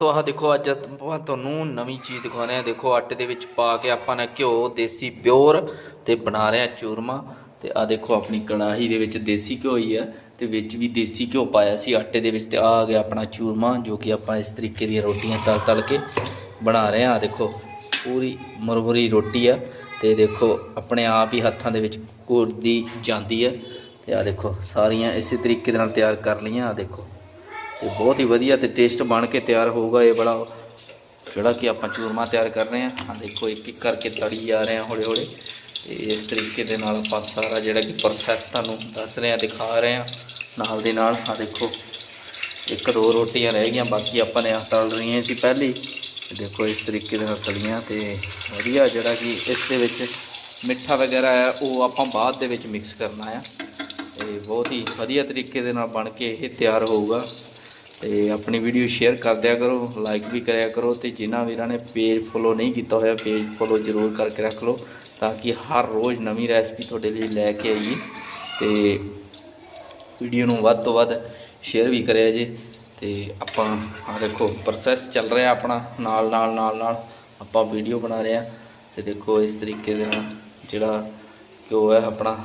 ਤੋ ਆਹ ਦੇਖੋ ਅੱਜ ਆਪਾਂ ਤੁਹਾਨੂੰ ਨਵੀਂ ਚੀਜ਼ ਦਿਖਾਉਣੇ ਆ। ਦੇਖੋ ਆਟੇ ਦੇ ਵਿੱਚ ਪਾ ਕੇ ਆਪਾਂ ਨੇ ਘਿਓ, ਦੇਸੀ ਪਿਓਰ ਤੇ ਬਣਾ ਰਹੇ ਆ ਚੂਰਮਾ। ਤੇ ਆ ਦੇਖੋ, ਆਪਣੀ ਕੜਾਹੀ ਦੇ ਵਿੱਚ ਦੇਸੀ ਘਿਓ ਹੀ ਆ ਤੇ ਵਿੱਚ ਵੀ ਦੇਸੀ ਘਿਓ ਪਾਇਆ ਸੀ ਆਟੇ ਦੇ ਵਿੱਚ ਤੇ ਆ ਆ ਗਿਆ ਆਪਣਾ ਚੂਰਮਾ, ਜੋ ਕਿ ਆਪਾਂ ਇਸ ਤਰੀਕੇ ਦੀਆਂ ਰੋਟੀਆਂ ਤਲ ਤਲ ਕੇ ਬਣਾ ਰਹੇ ਆ। ਆਹ ਦੇਖੋ, ਪੂਰੀ ਮੁਰਮੁਰੀ ਰੋਟੀ ਆ ਤੇ ਦੇਖੋ, ਆਪਣੇ ਆਪ ਹੀ ਹੱਥਾਂ ਦੇ ਵਿੱਚ ਘੁਲਦੀ ਜਾਂਦੀ ਆ। ਤੇ ਆ ਦੇਖੋ, ਸਾਰੀਆਂ ਇਸੇ ਤਰੀਕੇ ਦੇ ਨਾਲ ਤਿਆਰ ਕਰ ਲਈਆਂ। ਆ ਦੇਖੋ ਤੇ ਬਹੁਤ ਹੀ ਵਧੀਆ ਤੇ ਟੇਸਟ ਬਣ ਕੇ ਤਿਆਰ ਹੋਊਗਾ ਇਹ ਬੜਾ ਜਿਹੜਾ ਕਿ ਆਪਾਂ ਚੂਰਮਾ ਤਿਆਰ ਕਰ ਰਹੇ ਹਾਂ। ਹਾਂ, ਦੇਖੋ, ਇੱਕ ਇੱਕ ਕਰਕੇ ਤੜੀ ਜਾ ਰਹੇ ਹਾਂ ਹੌਲੇ ਹੌਲੇ ਤੇ ਇਸ ਤਰੀਕੇ ਦੇ ਨਾਲ ਆਪਾਂ ਸਾਰਾ ਜਿਹੜਾ ਕਿ ਪ੍ਰੋਸੈਸ ਤੁਹਾਨੂੰ ਦੱਸ ਰਹੇ ਹਾਂ, ਦਿਖਾ ਰਹੇ ਹਾਂ ਨਾਲ ਦੇ ਨਾਲ। ਹਾਂ, ਦੇਖੋ, ਇੱਕ ਦੋ ਰੋਟੀਆਂ ਰਹਿ ਗਈਆਂ, ਬਾਕੀ ਆਪਾਂ ਨੇ ਤਲ ਰਹੀਆਂ ਸੀ ਪਹਿਲੀ। ਹੀ। ਦੇਖੋ, ਇਸ ਤਰੀਕੇ ਦੇ ਨਾਲ ਤਲੀਆਂ ਤੇ ਵਧੀਆ ਜਿਹੜਾ ਕਿ ਇਸ ਦੇ ਵਿੱਚ ਮਿੱਠਾ ਵਗੈਰਾ ਹੈ ਉਹ ਆਪਾਂ ਬਾਅਦ ਦੇ ਵਿੱਚ ਮਿਕਸ ਕਰਨਾ ਆ। ਤੇ ਬਹੁਤ ਹੀ ਵਧੀਆ ਤਰੀਕੇ ਦੇ ਨਾਲ ਬਣ ਕੇ ਇਹ ਤਿਆਰ ਹੋਊਗਾ। ਤੇ ਆਪਣੀ ਵੀਡੀਓ ਸ਼ੇਅਰ ਕਰ ਦਿਆ ਕਰੋ ਲਾਈਕ ਵੀ ਕਰਿਆ ਕਰੋ ਤੇ ਜਿਨ੍ਹਾਂ ਵੀਰਾਂ ਨੇ ਪੇਜ ਫੋਲੋ ਨਹੀਂ ਕੀਤਾ ਹੋਇਆ ਪੇਜ ਫੋਲੋ ਜ਼ਰੂਰ ਕਰਕੇ ਰੱਖ ਲਓ ਤਾਂ ਕਿ ਹਰ ਰੋਜ਼ ਨਵੀਂ ਰੈਸਪੀ ਤੁਹਾਡੇ ਲਈ ਲੈ ਕੇ ਆਈਏ ਤੇ ਵੀਡੀਓ ਨੂੰ ਵੱਧ ਤੋਂ ਵੱਧ ਸ਼ੇਅਰ ਵੀ ਕਰਿਆ ਜੇ ਤੇ ਆਪਾਂ ਆ ਦੇਖੋ ਪ੍ਰੋਸੈਸ ਚੱਲ ਰਿਹਾ ਆਪਣਾ, ਨਾਲ ਨਾਲ ਨਾਲ ਨਾਲ ਆਪਾਂ ਵੀਡੀਓ ਬਣਾ ਰਹੇ ਆ ਤੇ ਦੇਖੋ ਇਸ ਤਰੀਕੇ ਦੇ ਨਾਲ ਜਿਹੜਾ ਘਿਓ ਹੈ ਆਪਣਾ